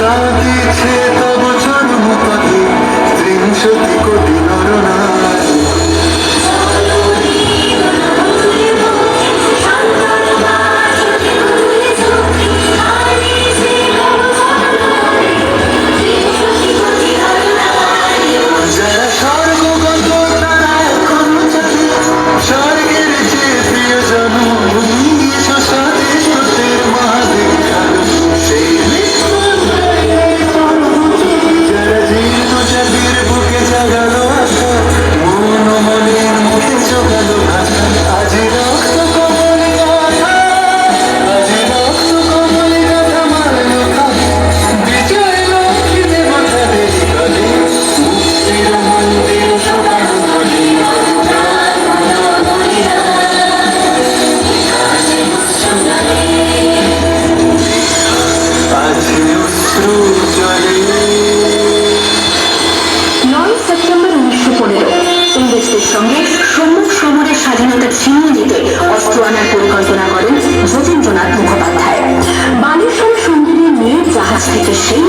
কাঁদিছে তব জন্ম পাখি ত্রিংশতি কোটি নরনারী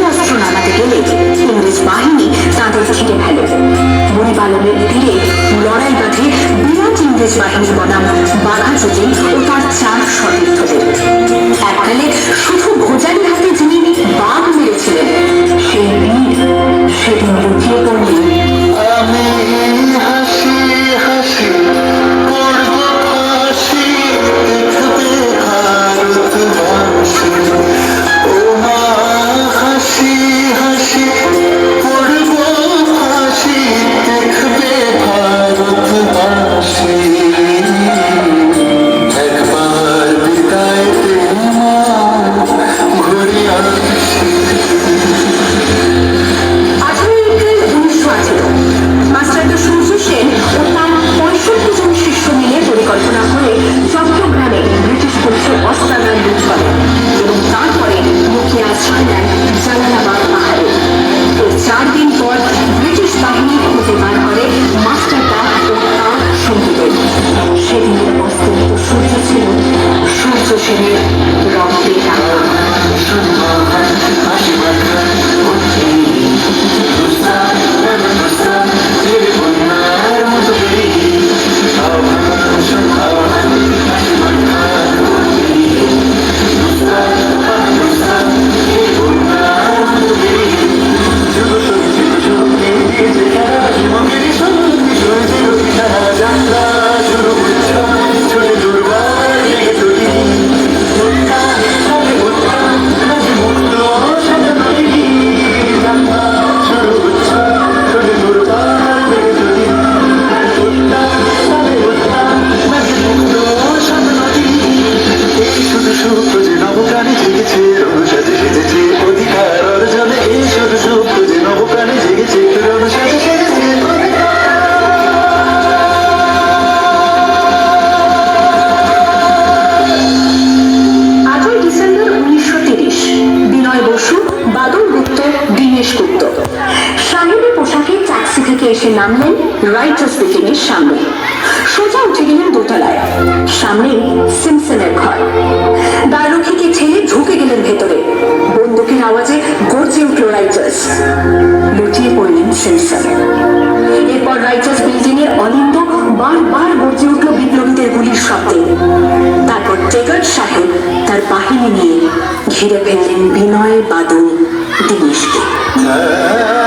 অশ্রু জলে ইংরেজ বাহিনী তাদের ফেলে। মণিপালনের তীরে লড়াই বাঁধে বিরাট ইংরেজ বাহিনী বনাম বাঘা যতীন ও তার চার সতীর্থদের। এককালে শুধু ভোজালি হাতে যিনি বাদল গুপ্ত, দীনেশ গুপ্ত। শাহিনী পোশাকে ট্যাক্সি থেকে এসে নামলেন রাইটার্স বিল্ডিংয়ের সামনে। সোজা উঠে গেলেন দোতলায়। সামনে সিমসনের ঘর। দ্বাররক্ষীকে ঠেলে ঢুকে গেলেন ভেতরে। বন্দুকের আওয়াজে গর্জে উঠল রাইটার্স। লুটিয়ে পড়লেন সিমসন। এরপর রাইটার্স বিল্ডিং এর অলিন্দ বারবার গর্জে উঠল বিপ্লবীদের গুলির শব্দে। তারপর টেগার সাহেব তার বাহিনী নিয়ে ঘিরে ফেললেন বিনয় বাদল। ってました。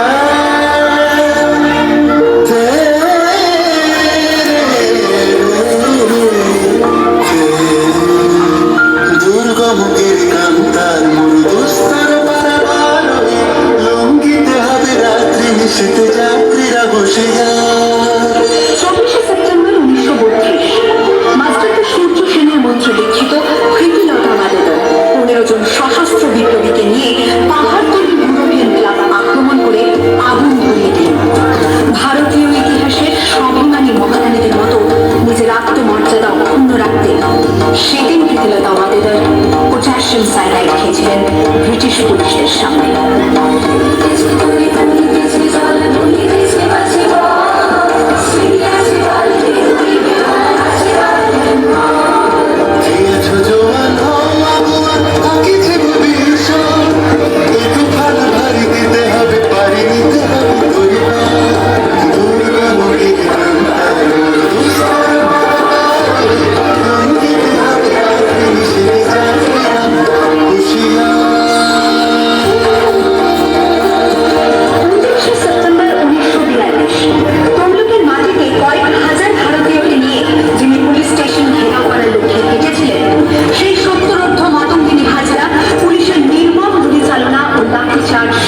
却伤了永远 lucky charge